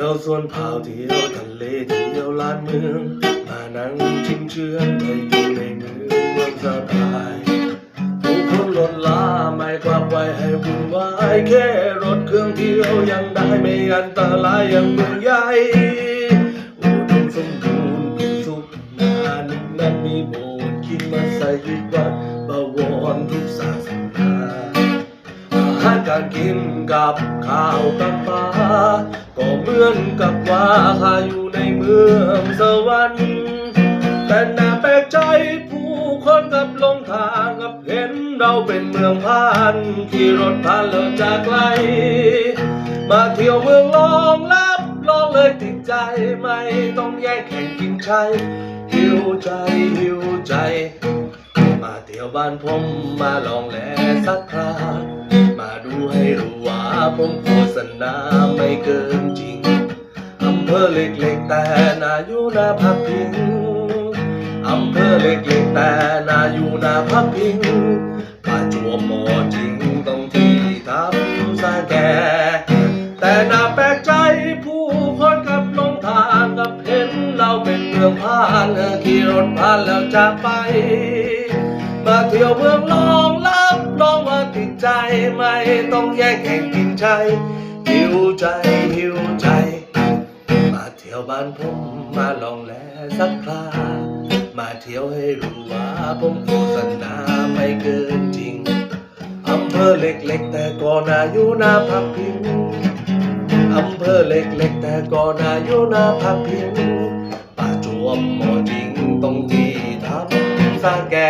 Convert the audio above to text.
ยวสวนเผาเที่ยวทะเลเที่ยวลานเมือง มานั่งชิมเชื่อนไปอยู่ในเมืองสบายผู้คนลดลาไม่กลับไว้ให้วุ่นวายแค่รถเครื่องเที่ยวยังได้ไม่อันตรายอย่างเมืองใหญ่อุดมสมบูรณ์สุขนานุนั้นมีโบสถ์คิดมาใส่วัดบวรทุกส การกินกับข้าวกับปลาก็เหมือนกับว่าข้าอยู่ในเมืองสวรรค์แต่น่าแปลกใจผู้คนกับลงทางกับเห็นเราเป็นเมืองผ่านขี่รถผ่านเลิกจากไกล มาเที่ยวเมืองลองลับลองเลยติดใจไม่ต้องแย่งแข่งกินใช้หิวใจหิวใจ มาเที่ยวบ้านผมมาลองแลสักครา ดูให้รู้ว่าผมโฆษณาไม่เกินจริง อำเภอเล็กๆแต่น่าอยู่น่าพักพิง อำเภอเล็กๆแต่น่าอยู่น่าพักพิงประจวบเหมอจริงต้องที่ทำสร้างแก่แต่น่าแปลกใจผู้คนกับลงทางกับเห็นเราเป็นเมืองผ่านเออขี่รถผ่านแล้วจากไป มาเที่ยวเมืองลองลับลอง ใจไม่ต้องแย่งแข่งกินใจหิวใจหิวใจ มาเที่ยวบ้านผมมาลองแลสักครา มาเที่ยวให้รู้ว่าผมโฆษณาไม่เกินจริงอำเภอเล็กๆ แต่ก็น่าอยู่น่าพักพิงอำเภอเล็กๆ แต่ก็น่าอยู่น่าพักพิงป่าจวบหมอจริงตรงที่ทำสาแก่